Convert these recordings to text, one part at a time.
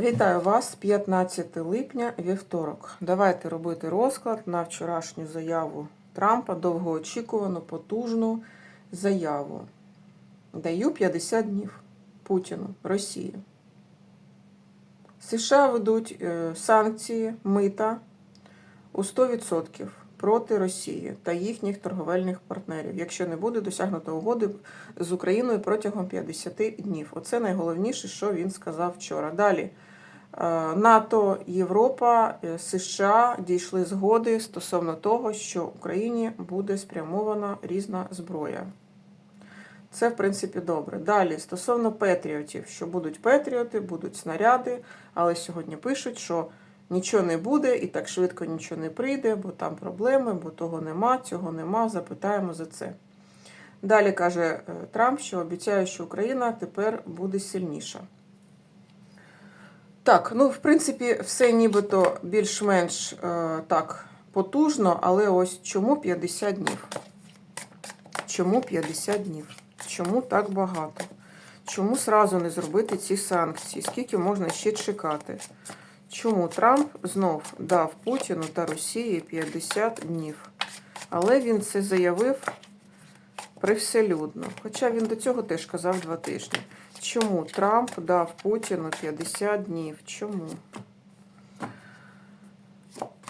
Вітаю вас 15 липня, вівторок. Давайте робити розклад на вчорашню заяву Трампа, довгоочікувану, потужну заяву. Даю 50 днів Путіну, Росії. США ведуть е, санкції, мита у 100% проти Росії та їхніх торговельних партнерів, якщо не буде досягнуто угоди з Україною протягом 50 днів. Оце найголовніше, що він сказав вчора. Далі. Е, НАТО, Європа, е, США дійшли згоди стосовно того, що Україні буде спрямована різна зброя. Це, в принципі, добре. Далі, стосовно патріотів, що будуть патріоти, будуть снаряди, але сьогодні пишуть, що нічого не буде і так швидко нічого не прийде, бо там проблеми, бо того нема, цього нема. Запитаємо за це. Далі каже е, Трамп, що обіцяє, що Україна тепер буде сильніша. Так, ну, в принципі, все нібито більш-менш е, так потужно, але ось чому 50 днів? Чому 50 днів? Чому так багато? Чому сразу не зробити ці санкції? Скільки можна ще чекати? Чому Трамп знов дав Путіну та Росії 50 днів? Але він це заявив привселюдно. Хоча він до цього теж казав два тижні. Чому Трамп дав Путіну 50 днів? Чому?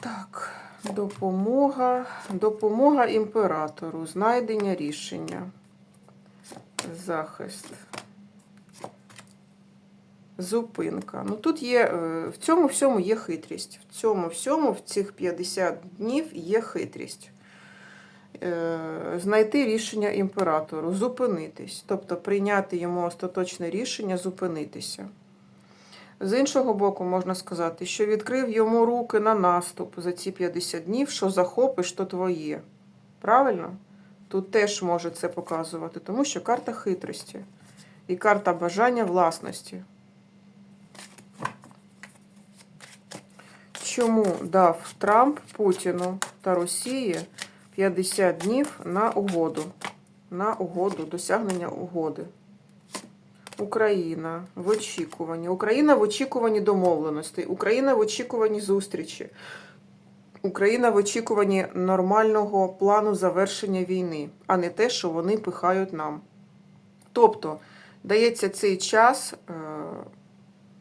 Так, допомога. Допомога імператору. Знайдення рішення. Захист. Зупинка. Ну тут є, е, в цьому всьому є хитрість. В цьому всьому, в цих 50 днів є хитрість. Е, Знайти рішення імператору, зупинитись, тобто прийняти йому остаточне рішення, зупинитися. З іншого боку, можна сказати, що відкрив йому руки на наступ за ці 50 днів, що захопиш, то твоє. Правильно? Тут теж може це показувати, тому що карта хитрості і карта бажання власності. Чому дав Трамп Путіну та Росії 50 днів на угоду? На угоду, досягнення угоди. Україна в очікуванні. Україна в очікуванні домовленостей. Україна в очікуванні зустрічі. Україна в очікуванні нормального плану завершення війни, а не те, що вони пихають нам. Тобто дається цей час е,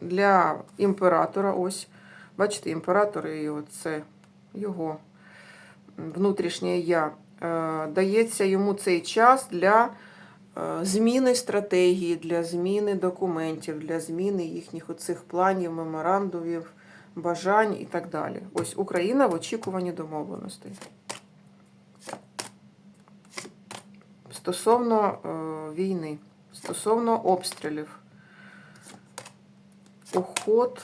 для імператора. Ось, бачите, імператор і це його внутрішнє я. Е, Дається йому цей час для е, зміни стратегії, для зміни документів, для зміни їхніх оцих планів, меморандумів, бажань і так далі. Ось Україна в очікуванні домовленостей. Стосовно е, війни, стосовно обстрілів, уход.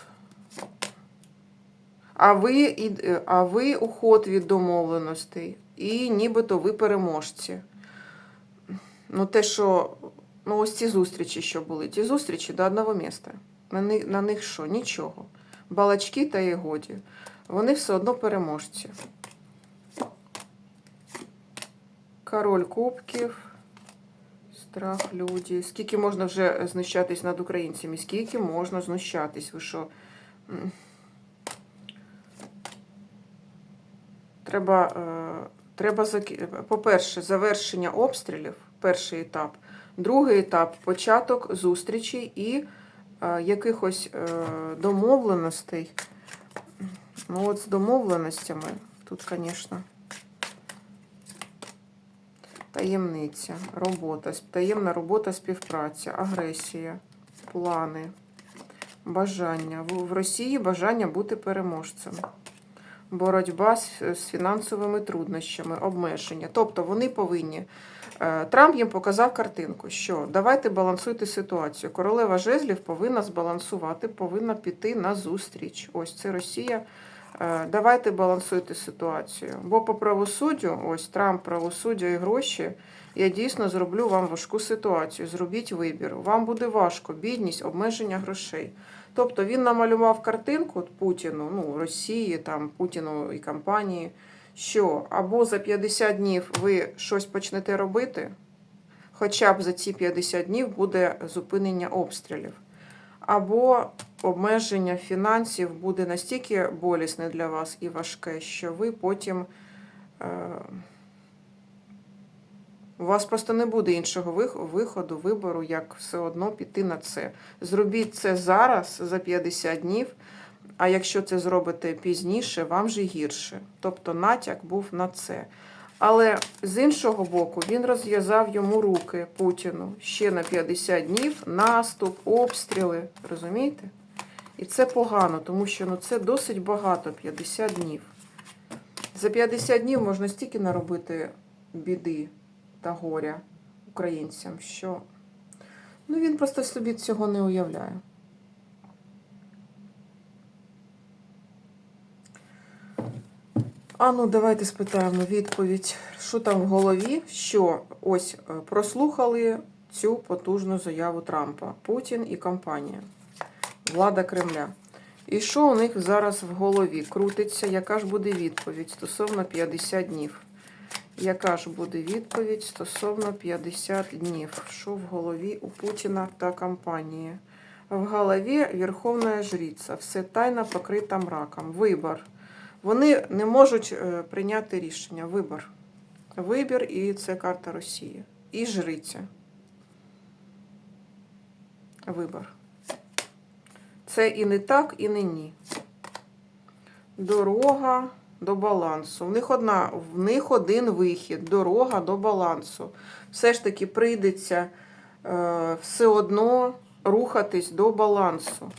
А ви, е, а ви уход від домовленостей, і нібито ви переможці. Ну, те, що. Ну, ось ці зустрічі, що були. Ті зустрічі до одного міста. На них, на них що? Нічого. Балачки та і годі. Вони все одно переможці. Король кубків. Страх люди. Скільки можна вже знущатись над українцями? Скільки можна знущатись? Ви що? Треба, е, треба по-перше, завершення обстрілів, перший етап. Другий етап початок зустрічі і е, якихось е, домовленостей. Ну, от з домовленостями тут, звісно, таємниця, робота, таємна робота, співпраця, агресія, плани, бажання. В Росії бажання бути переможцем боротьба з, фінансовими труднощами, обмеження. Тобто вони повинні. е, Трамп їм показав картинку, що давайте балансуйте ситуацію. Королева жезлів повинна збалансувати, повинна піти на зустріч. Ось це Росія. Е, Давайте балансуйте ситуацію. Бо по правосуддю, ось Трамп, правосуддя і гроші. Я дійсно зроблю вам важку ситуацію. Зробіть вибір. Вам буде важко, бідність, обмеження грошей. Тобто він намалював картинку Путіну, ну, Росії, там, Путіну і компанії, що або за 50 днів ви щось почнете робити, хоча б за ці 50 днів буде зупинення обстрілів, або обмеження фінансів буде настільки болісне для вас і важке, що ви потім. Е, у вас просто не буде іншого виходу, вибору, як все одно піти на це. Зробіть це зараз за 50 днів, а якщо це зробите пізніше, вам же гірше. Тобто натяк був на це. Але з іншого боку, він розв'язав йому руки Путіну ще на 50 днів, наступ, обстріли. Розумієте? І це погано, тому що ну, це досить багато 50 днів. За 50 днів можна стільки наробити біди та горя українцям, що ну, він просто собі цього не уявляє. А ну, давайте спитаємо відповідь. Що там в голові? Що ось е, прослухали цю потужну заяву Трампа, Путін і компанія, влада Кремля. І що у них зараз в голові крутиться? Яка ж буде відповідь стосовно 50 днів? Яка ж буде відповідь стосовно 50 днів? Що в голові у Путіна та компанії? В голові Верховна Жриця, все тайно покрита мраком. Вибор. Вони не можуть е, прийняти рішення. Вибор. Вибір і це карта Росії. І жриця. Вибор. Це і не так, і не ні. Дорога до балансу. В них одна, в них один вихід. Дорога до балансу. Все ж таки прийдеться е, все одно рухатись до балансу.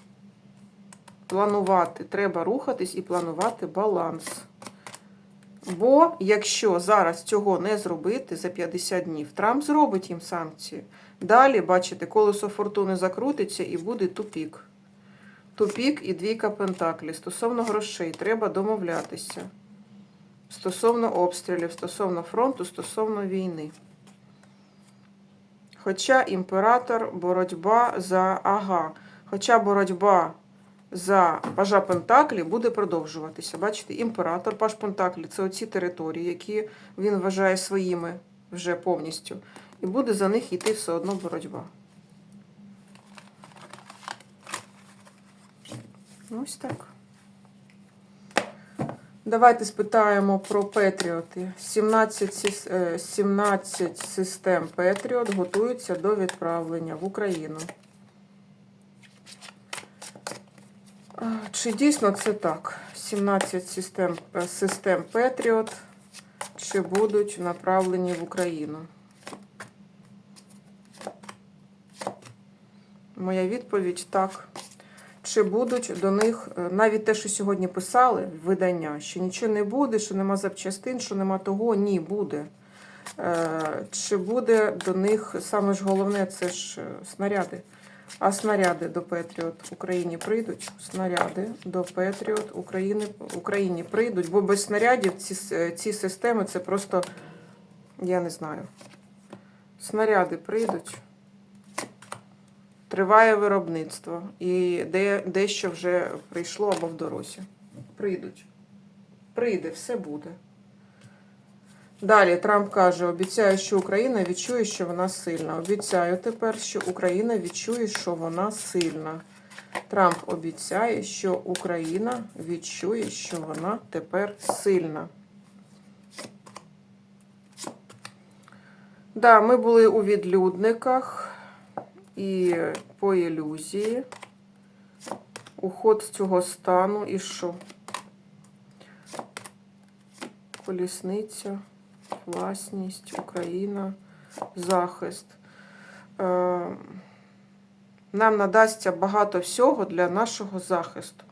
Планувати. Треба рухатись і планувати баланс. Бо якщо зараз цього не зробити за 50 днів, Трамп зробить їм санкції. Далі, бачите, колесо фортуни закрутиться і буде тупік. Тупік і двійка пентаклі. Стосовно грошей треба домовлятися. Стосовно обстрілів, стосовно фронту, стосовно війни. Хоча імператор, боротьба за ага. Хоча боротьба за пажа Пентаклі буде продовжуватися. Бачите, імператор, паж Пентаклі це оці території, які він вважає своїми вже повністю. І буде за них йти все одно боротьба. Ось так. Давайте спитаємо про Петріоти. 17, е, 17 систем Петріот готуються до відправлення в Україну. Чи дійсно це так? 17 систем, е, систем Петріот чи будуть направлені в Україну? Моя відповідь так. Чи будуть до них е, навіть те, що сьогодні писали видання, що нічого не буде, що нема запчастин, що нема того, ні, буде. Е, Чи буде до них саме ж головне це ж е, снаряди? А снаряди до Петріот Україні прийдуть? Снаряди до Петріот України, Україні прийдуть, бо без снарядів ці, ці системи це просто, я не знаю. Снаряди прийдуть. Триває виробництво. І де, дещо вже прийшло або в дорозі. Прийдуть. Прийде, все буде. Далі Трамп каже: обіцяю, що Україна відчує, що вона сильна. Обіцяю тепер, що Україна відчує, що вона сильна. Трамп обіцяє, що Україна відчує, що вона тепер сильна. Да, ми були у відлюдниках і по ілюзії. Уход з цього стану і що? Колісниця, власність, Україна, захист. Е, Нам надасться багато всього для нашого захисту.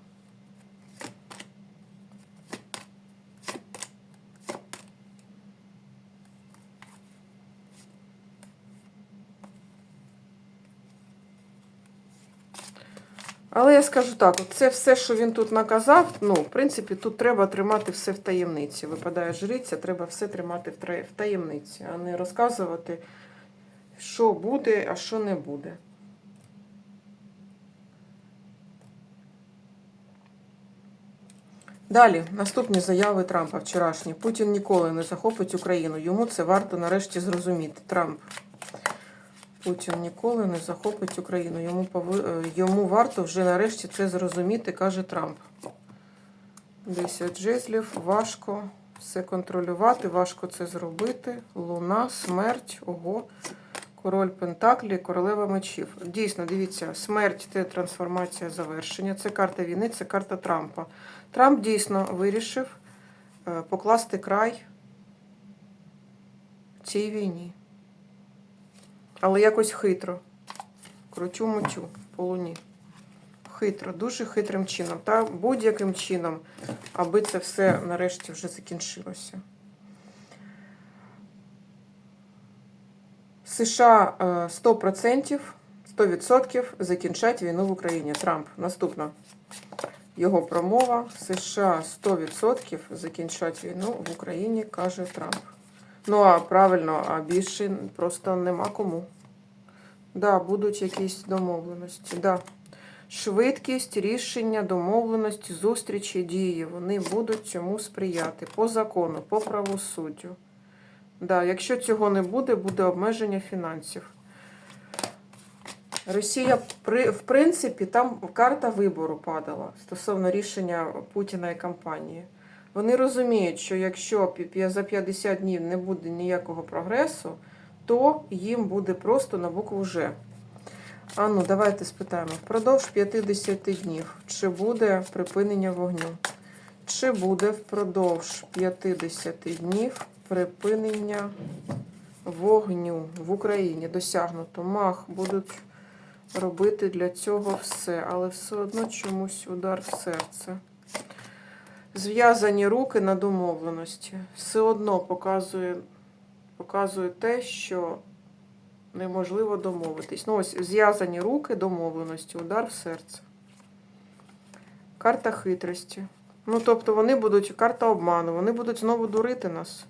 Але я скажу так: це все, що він тут наказав, ну, в принципі, тут треба тримати все в таємниці. Випадає жриця, треба все тримати в таємниці, а не розказувати, що буде, а що не буде. Далі, наступні заяви Трампа вчорашні. Путін ніколи не захопить Україну. Йому це варто нарешті зрозуміти. Трамп. Путін ніколи не захопить Україну. Йому пови... е, йому варто вже нарешті це зрозуміти, каже Трамп. 10 жезлів, важко все контролювати, важко це зробити. Луна, смерть, ого. Король Пентаклі, королева мечів. Дійсно, дивіться, смерть це трансформація завершення. Це карта війни, це карта Трампа. Трамп дійсно вирішив е, покласти край цій війні. Але якось хитро. Крутю мутю по луні. Хитро, дуже хитрим чином. Та будь-яким чином, аби це все нарешті вже закінчилося. США е, 100%, 100% закінчать війну в Україні. Трамп. Наступна його промова. США 100% закінчать війну в Україні, каже Трамп. Ну, а правильно, а більше просто нема кому. Да, будуть якісь домовленості. Да. Швидкість, рішення, домовленості, зустрічі, дії. Вони будуть цьому сприяти по закону, по правосуддю. Да, якщо цього не буде, буде обмеження фінансів. Росія, в принципі, там карта вибору падала стосовно рішення Путіна і кампанії. Вони розуміють, що якщо за 50 днів не буде ніякого прогресу, то їм буде просто на букву Ж. А ну, давайте спитаємо. Впродовж 50 днів, чи буде припинення вогню? Чи буде впродовж 50 днів припинення вогню в Україні досягнуто? Мах будуть робити для цього все, але все одно чомусь удар в серце. Зв'язані руки на домовленості. Все одно показує, показує те, що неможливо домовитись. Ну, ось зв'язані руки, домовленості, удар в серце. Карта хитрості. Ну, тобто вони будуть, карта обману, вони будуть знову дурити нас.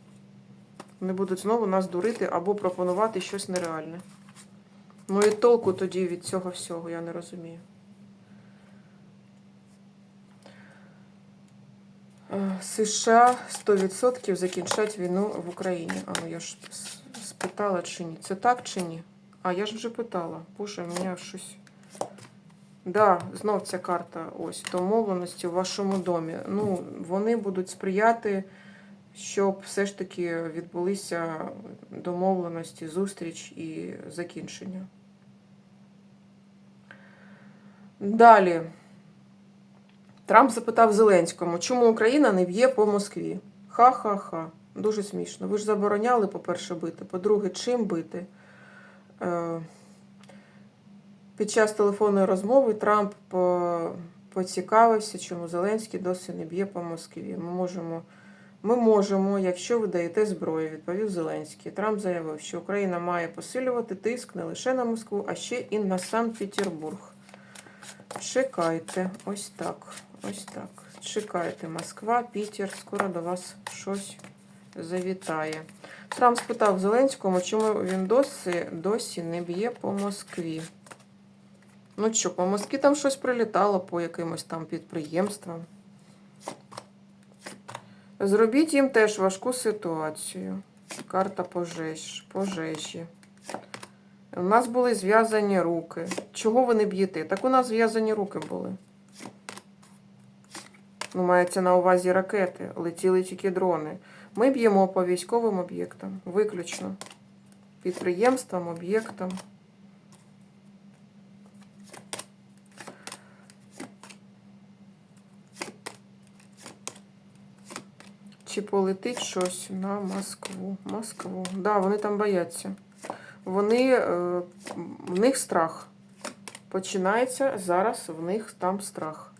Вони будуть знову нас дурити або пропонувати щось нереальне. Ну і толку тоді від цього всього, я не розумію. США 100% закінчать війну в Україні. А ну я ж спитала чи ні. Це так чи ні? А я ж вже питала. Боже, мене щось. Да, знов ця карта. Ось домовленості у вашому домі. Ну, вони будуть сприяти, щоб все ж таки відбулися домовленості, зустріч і закінчення. Далі. Трамп запитав Зеленському, чому Україна не б'є по Москві? Ха-ха-ха. Дуже смішно. Ви ж забороняли, по-перше, бити. По-друге, чим бити? Е, Під час телефонної розмови Трамп по- поцікавився, чому Зеленський досі не б'є по Москві. Ми можемо, ми можемо, якщо ви даєте зброю, відповів Зеленський. Трамп заявив, що Україна має посилювати тиск не лише на Москву, а ще і на Санкт-Петербург. Чекайте, ось так, ось так. Чекайте, Москва, Пітер, скоро до вас щось завітає. Трамп спитав Зеленському, чому він досі, досі не б'є по Москві. Ну що, по Москві там щось прилітало по якимось там підприємствам. Зробіть їм теж важку ситуацію. Карта пожеж, пожежі. У нас були зв'язані руки. Чого ви не б'єте? Так у нас зв'язані руки були. Ну, мається на увазі ракети, летіли тільки дрони. Ми б'ємо по військовим об'єктам, виключно. Підприємствам, об'єктам. Чи полетить щось на Москву? Москву. Так, да, вони там бояться. Вони, е, в них страх. Починається зараз в них там страх.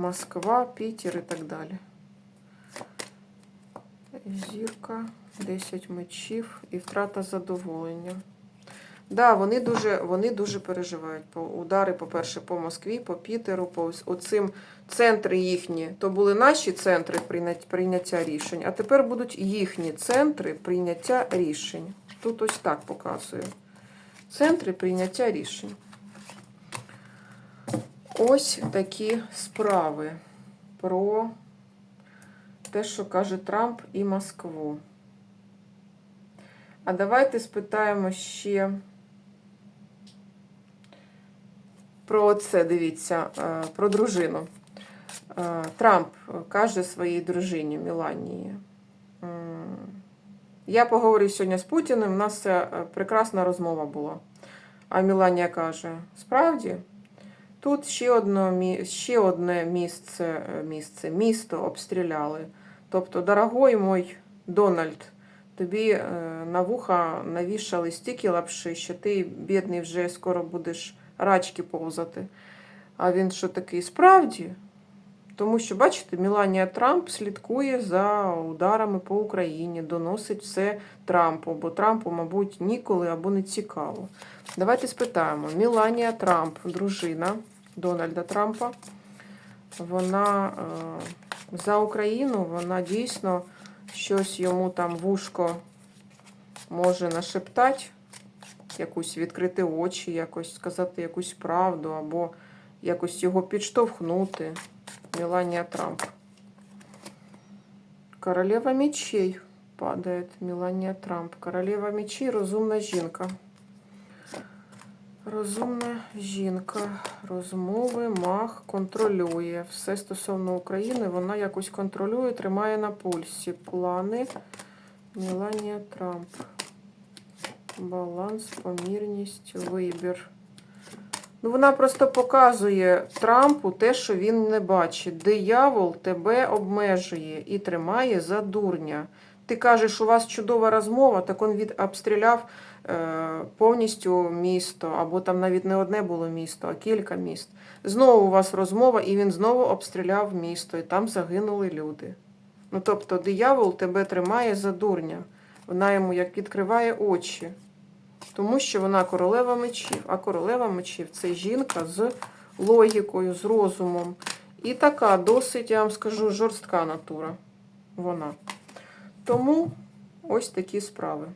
Москва, Пітер і так далі. Зірка, 10 мечів і втрата задоволення. Да, вони дуже, вони дуже переживають. Удари, по-перше, по Москві, по Пітеру, по оцим центри їхні. То були наші центри прийняття рішень, а тепер будуть їхні центри прийняття рішень. Тут ось так показую. Центри прийняття рішень. Ось такі справи про те, що каже Трамп і Москву. А давайте спитаємо ще про це дивіться, е, про дружину. Е, Трамп каже своїй дружині Міланії. Я поговорю сьогодні з Путіним, у нас е, прекрасна розмова була. А Міланія каже: справді, тут ще одне, ще одне місце, е, місце, місто обстріляли. Тобто, дорогой мой Дональд, тобі е, на вуха навішали стільки лапши, що ти, бідний, вже скоро будеш рачки повзати. А він що такий справді? Тому що, бачите, Міланія Трамп слідкує за ударами по Україні, доносить все Трампу, бо Трампу, мабуть, ніколи або не цікаво. Давайте спитаємо: Міланія Трамп, дружина Дональда Трампа, вона е, за Україну, вона дійсно щось йому там вушко може нашептати, якусь відкрити очі, якось сказати якусь правду, або якось його підштовхнути. Мелания Трамп. Королева мечей падает. Мелания Трамп. Королева мечей розумна жінка. Розумна жінка. Розмови, мах, контролює. Все стосовно України вона якось контролює, тримає на пульсі. Плани. Меланія Трамп. Баланс, помірність, вибір. Ну, вона просто показує Трампу те, що він не бачить. Диявол тебе обмежує і тримає за дурня. Ти кажеш, у вас чудова розмова, так він від обстріляв е, повністю місто, або там навіть не одне було місто, а кілька міст. Знову у вас розмова, і він знову обстріляв місто, і там загинули люди. Ну, тобто, диявол тебе тримає за дурня. Вона йому як відкриває очі. Тому що вона королева мечів. А королева мечів це жінка з логікою, з розумом. І така досить, я вам скажу, жорстка натура. Вона. Тому ось такі справи.